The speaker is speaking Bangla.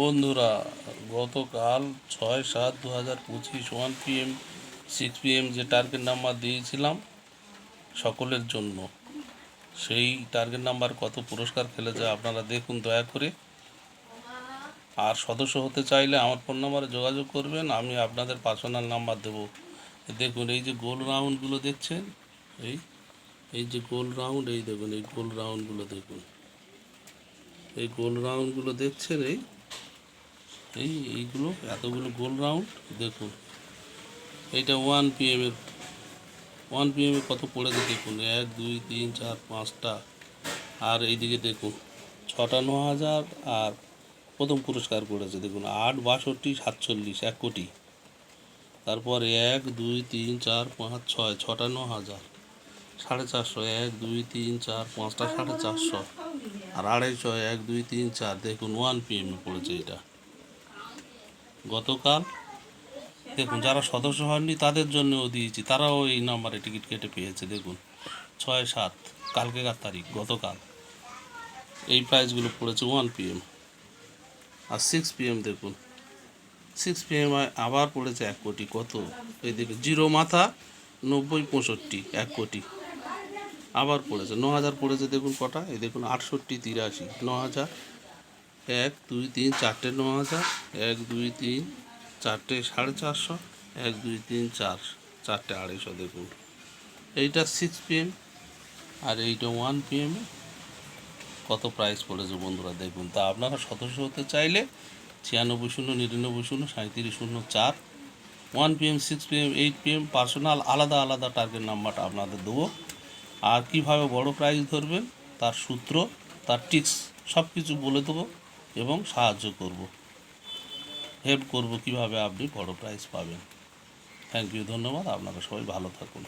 বন্ধুরা, গতকাল ছয় সাত দু হাজার পঁচিশ ওয়ান পিএম সিক্স পিএম যে টার্গেট নাম্বার দিয়েছিলাম সকলের জন্য, সেই টার্গেট নাম্বার কত পুরস্কার খেলেছে আপনারা দেখুন দয়া করে। আর সদস্য হতে চাইলে আমার ফোন নাম্বারে যোগাযোগ করবেন, আমি আপনাদের পার্সোনাল নাম্বার দেবো। দেখুন, এই যে গোল রাউন্ডগুলো দেখছেন, এই এই যে গোল রাউন্ড এই দেখুন, এই গোল রাউন্ডগুলো দেখুন। এই গোল রাউন্ডগুলো দেখছেন, এই এই, এইগুলো, এতগুলো গোল রাউন্ড, দেখুন। এইটা ওয়ান পিএমের ওয়ান পিএমে কত পড়েছে দেখুন। এক, দুই, তিন, চার, পাঁচটা। আর এইদিকে দেখুন ছটা ন হাজার আর প্রথম পুরস্কার করেছে, দেখুন, আট, বাষট্টি, সাতচল্লিশ, এক কোটি। তারপর এক, দুই, তিন, চার, পাঁচ, ছয় ছটা ন হাজার, সাড়ে চারশো, এক, দুই, তিন, চার, পাঁচটা, সাড়ে চারশো। আর আড়াইশো, এক, দুই, তিন, চার, দেখুন ওয়ান পিএমে পড়েছে এটা। গতকাল দেখুন, যারা সদস্য হননি তাদের জন্যও দিয়েছি, তারাও এই নাম্বারে টিকিট কেটে পেয়েছে, দেখুন। ছয় সাত কালকেকার তারিখ? গতকাল। এই প্রাইসগুলো পড়েছে ওয়ান পিএম। আর সিক্স পিএম দেখুন, সিক্স পি পিএম আবার পড়েছে এক কোটি, কত? এই দেখুন, জিরো মাথা নব্বই পঁয়ষট্টি, এক কোটি। আবার পড়েছে ন হাজার পড়েছে, দেখুন কটা? এই দেখুন, আটষট্টি, তিরাশি ন হাজার এক, দুই, তিন, চারটে ন হাজার, এক, দুই, তিন, চারটে সাড়ে চারশো, এক, দুই, তিন, চার, চারটে আড়াইশো দেখুন। এইটা সিক্স পিএম আর এইটা ওয়ান পিএমে কত প্রাইস পড়েছে বন্ধুরা দেখুন। তা আপনারা সদস্য হতে চাইলে ছিয়ানব্বই শূন্য, নিরানব্বই শূন্য সাঁত্রিশ শূন্য, চার one PM six PM eight PM personal আলাদা আলাদা টার্গেট নাম্বারটা আপনাদের দেবো। আর কীভাবে বড় প্রাইজ ধরবেন তার সূত্র, তার টিক্স সব কিছু বলে দেবো। এবং সাহায্য করব। হেল্প করব কীভাবে আপনি বড় প্রাইজ পাবেন। থ্যাংক ইউ ধন্যবাদ। আপনারা সবাই ভালো থাকুন।